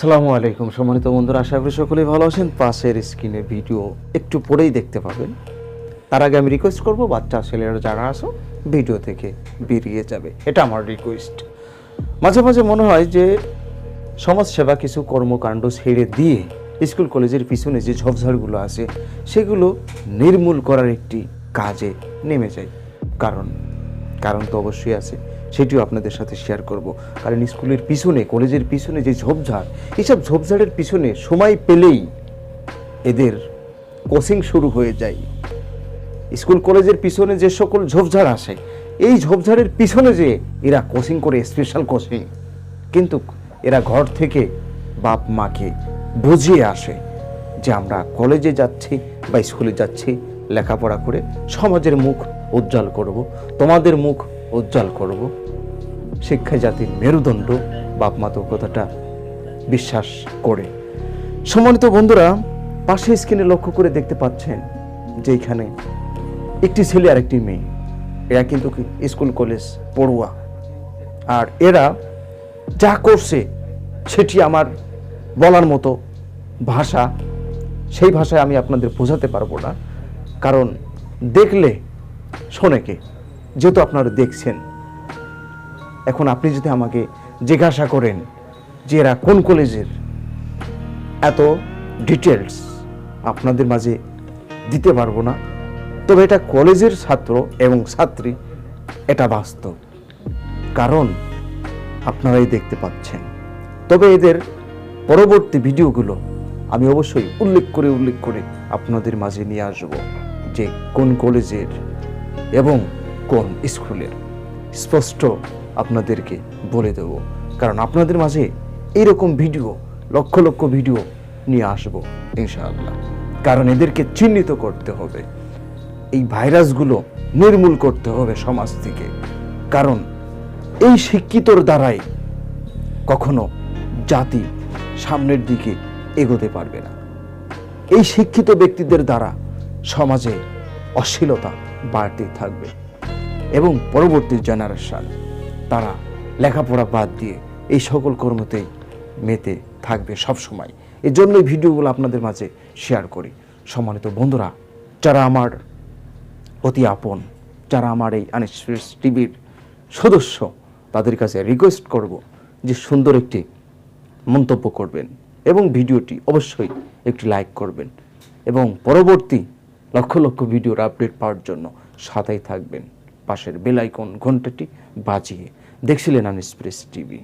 সালামু আলাইকুম। সম্মানিত বন্ধুরা, আশা করি সকলেই ভালো আছেন। পাশের স্ক্রিনে ভিডিও একটু পরেই দেখতে পাবেন। তার আগে আমি রিকোয়েস্ট করব, বাচ্চা, ছেলেরা যারা আসো ভিডিও থেকে বেরিয়ে যাবে। এটা আমার রিকোয়েস্ট মাঝে মাঝে মনে হয় যে, সমাজসেবা কিছু কর্মকাণ্ড ছেড়ে দিয়ে স্কুল, কলেজের পিছনে যে ঝোপঝাড়গুলো আছে, সেগুলো নির্মূল করার একটি কাজে নেমে যায়। কারণ কারণ তো অবশ্যই আছে। সেটিও আপনাদের সাথে শেয়ার করব। কারণ স্কুলের পিছনে, কলেজের পিছনে যে ঝোপঝাড় এইসব ঝোপঝাড়ের পিছনে সময় পেলেই এদের কোচিং শুরু হয়ে যায়। স্কুল, কলেজের পিছনে যে সকল ঝোপঝাড় আসে এই ঝোপঝাড়ের পিছনে যে এরা কোচিং করে স্পেশাল কোচিং কিন্তু এরা ঘর থেকে বাপ মাকে বুঝিয়ে আসে যে আমরা কলেজে যাচ্ছি বা স্কুলে যাচ্ছি, লেখাপড়া করে সমাজের মুখ উজ্জ্বল করব। তোমাদের মুখ উজ্জ্বল করব। শিক্ষা জাতির মেরুদণ্ড বাপ মা তো কথাটা বিশ্বাস করে। সম্মানিত বন্ধুরা, পাশে স্ক্রিনে লক্ষ্য করে দেখতে পাচ্ছেন যে এখানে একটি ছেলে আর একটি মেয়ে। এরা কিন্তু স্কুল, কলেজ, পড়ুয়া। আর এরা যা করছে, সেটি আমার বলার মতো ভাষা। সেই ভাষায় আমি আপনাদের বোঝাতে পারব না। কারণ দেখলে শোনেকে যেহেতু আপনারা দেখছেন, এখন আপনি যদি আমাকে জিজ্ঞাসা করেন যে এরা কোন কলেজের, এত ডিটেলস আপনাদের মাঝে দিতে পারব না। তবে এটা কলেজের ছাত্র এবং ছাত্রী, এটা বাস্তব। কারণ আপনারাই দেখতে পাচ্ছেন। তবে এদের পরবর্তী ভিডিওগুলো আমি অবশ্যই উল্লেখ করে উল্লেখ করে আপনাদের মাঝে নিয়ে আসব যে কোন কলেজের এবং কোন স্কুলের? স্পষ্ট আপনাদেরকে বলে দেব। কারণ আপনাদের মাঝে এইরকম ভিডিও, লক্ষ লক্ষ ভিডিও নিয়ে আসব, ইনশাআল্লাহ। কারণ এদেরকে চিহ্নিত করতে হবে। এই ভাইরাসগুলো নির্মূল করতে হবে সমাজ থেকে। কারণ এই শিক্ষিতর দ্বারাই কখনো জাতি সামনের দিকে এগোতে পারবে না। এই শিক্ষিত ব্যক্তিদের দ্বারা সমাজে অশ্লীলতা বাড়তে থাকবে। এবং পরবর্তী জেনারেশন তারা লেখাপড়া বাদ দিয়ে এই সকল কর্মতেই মেতে থাকবে সব সময় এই জন্যই ভিডিওগুলো আপনাদের মাঝে শেয়ার করি। সম্মানিত বন্ধুরা, যারা আমার অতি আপন, যারা আমার এই আনএক্সপ্রেস টিভির সদস্য, তাদের কাছে রিকোয়েস্ট করব যে সুন্দর একটি মন্তব্য করবেন এবং ভিডিওটি অবশ্যই একটি লাইক করবেন এবং পরবর্তী লক্ষ লক্ষ ভিডিওর আপডেট পাওয়ার জন্য সাথেই থাকবেন। পাশের বেলাইকন ঘন্টাটি বাজিয়ে দেখছিলেন আনএক্সপ্রেস টিভি।